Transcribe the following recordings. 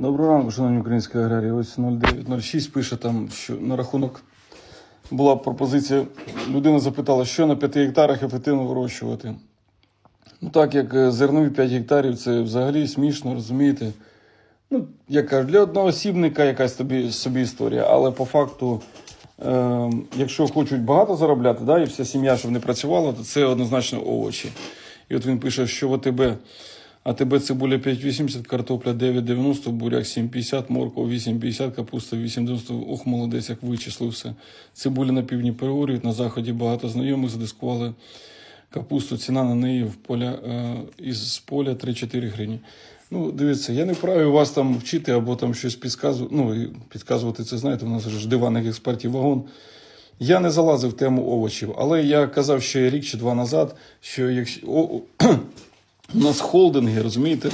Доброго ранку, шановні українські аграрії. Ось 0906 пише там, що на рахунок була пропозиція. Людина запитала, що на 5 гектарах ефективно вирощувати. Ну, так як е, зернові 5 гектарів це взагалі смішно, розумієте? Ну, я кажу, для одноосібника якась тобі собі історія, але по факту, е, якщо хочуть багато заробляти, да, і вся сім'я, щоб не працювала, то це однозначно овочі. І от він пише, що в АТБ, АТБ цибуля 5,80, картопля 9,90, буряк 7,50, морква 8,50, капуста 8,90. Ох, молодець, як вичислив все. Цибуля на півдні переорюють, на заході багато знайомих задискували капусту. Ціна на неї в поля, е, із поля 3-4 гривні. Ну, дивіться, я не вправі вас там вчити або там щось підказувати. Ну, підказувати це, знаєте, у нас ж диванних експертів вагон. Я не залазив в тему овочів, але я казав ще рік чи два назад, що якщо у нас холдинги, розумієте,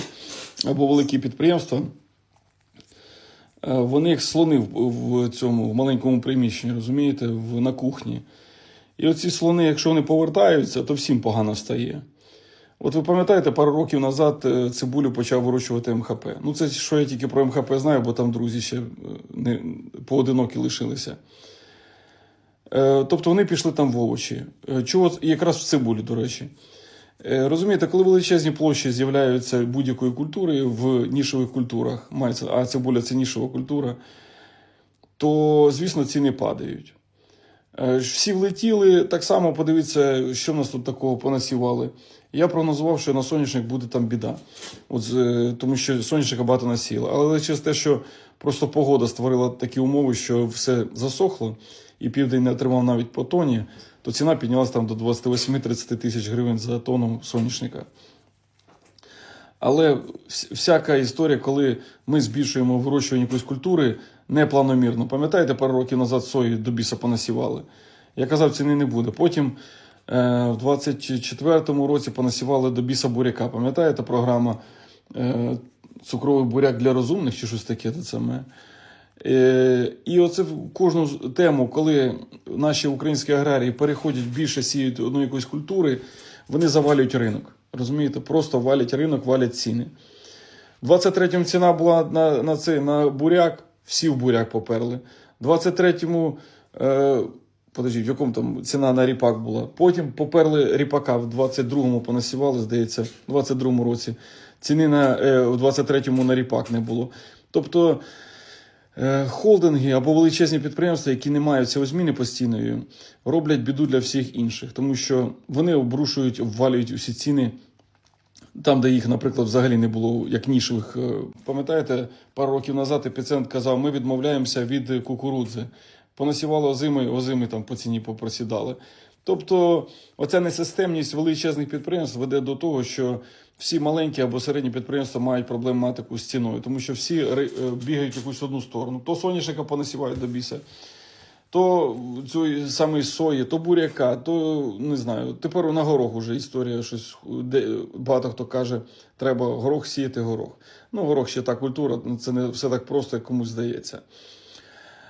або великі підприємства, е, вони як слони в, цьому в маленькому приміщенні, розумієте, в, на кухні. І оці слони, якщо вони повертаються, то всім погано стає. От ви пам'ятаєте, пару років назад е, цибулю почав вирощувати МХП. Ну, це що я тільки про МХП знаю, бо там друзі ще е, не, поодинокі лишилися. Тобто вони пішли там в овочі. Чого якраз в цибулі, до речі. Е, Розумієте, коли величезні площі з'являються будь-якої культури в нішових культурах, а цибуля це нішова культура, то, звісно, ціни падають. Е, Всі влетіли, так само подивіться, що в нас тут такого понасівали. Я прогнозував, що на соняшник буде там біда. От, тому що соняшника багато насіяло. Але через те, що просто погода створила такі умови, що все засохло, і південь не отримав навіть по тоні, то ціна піднялася там до 28-30 тисяч гривень за тонну соняшника. Але всяка історія, коли ми збільшуємо вирощування якоїсь культури непланомірно. Пам'ятаєте, пару років назад сої до біса понасівали? Я казав, ціни не буде. Потім е, в 24-му році понасівали до біса буряка. Пам'ятаєте програма е, цукровий буряк для розумних чи щось таке те саме? Е, і оце в кожну тему, коли наші українські аграрії переходять більше сіють одної якоїсь культури, вони завалюють ринок. Розумієте, просто валять ринок, валять ціни. В 23-му ціна була на, на цей на буряк, всі в буряк поперли. В 23-му, е, подождіть, в якому там ціна на ріпак була. Потім поперли ріпака, в 22-му понасівали, здається, в 22-му році. Ціни на, е, в 23-му на ріпак не було. Тобто холдинги або величезні підприємства, які не мають зміни постійної, роблять біду для всіх інших, тому що вони обрушують, обвалюють усі ціни там, де їх, наприклад, взагалі не було як нішевих. Е, Пам'ятаєте, пару років назад епіцентр казав, ми відмовляємося від кукурудзи. Понасівали озими, озими там по ціні попросідали. Тобто, оця несистемність величезних підприємств веде до того, що всі маленькі або середні підприємства мають проблематику з ціною, тому що всі е, бігають в якусь одну сторону. То соняшника понасівають до біса, то цієї самої сої, то буряка, то не знаю. Тепер на горох уже історія щось, де багато хто каже, треба горох сіяти горох. Ну, горох ще та культура, це не все так просто, як комусь здається.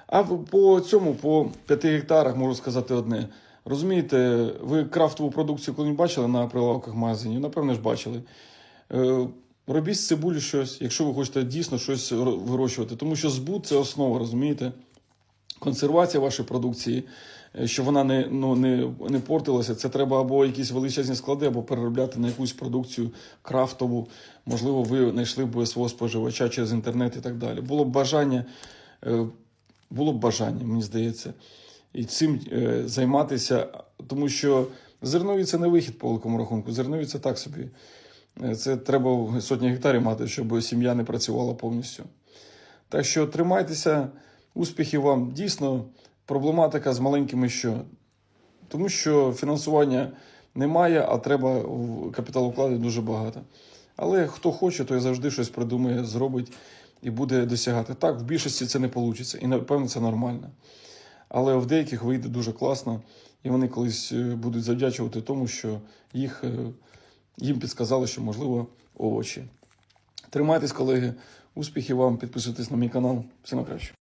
А по цьому, по 5 гектарах, можу сказати одне. Розумієте, ви крафтову продукцію коли не бачили на прилавках магазинів? Напевне ж бачили. Е, Робіть з цибулі щось, якщо ви хочете дійсно щось вирощувати. Тому що збут це основа, розумієте? консервація вашої продукції, е, щоб вона не, ну, не, не портилася, це треба або якісь величезні склади, або переробляти на якусь продукцію крафтову. Можливо, ви знайшли б свого споживача через інтернет і так далі. Було б бажання, е, було б бажання, мені здається, і цим е, займатися, тому що зернові це не вихід по великому рахунку. Зернові це так собі. Е, Це треба сотні гектарів мати, щоб сім'я не працювала повністю. Так що тримайтеся, успіхів вам. Дійсно, проблематика з маленькими що? Тому що фінансування немає, а треба в капітал вкладати дуже багато. Але хто хоче, той завжди щось придумає, зробить і буде досягати. Так, в більшості це не вийде, і напевно це нормально. Але в деяких вийде дуже класно, і вони колись е, будуть завдячувати тому, що їх, е, їм підсказали, що можливо овочі. Тримайтесь, колеги. Успіхів вам, підписуйтесь на мій канал. Все на краще.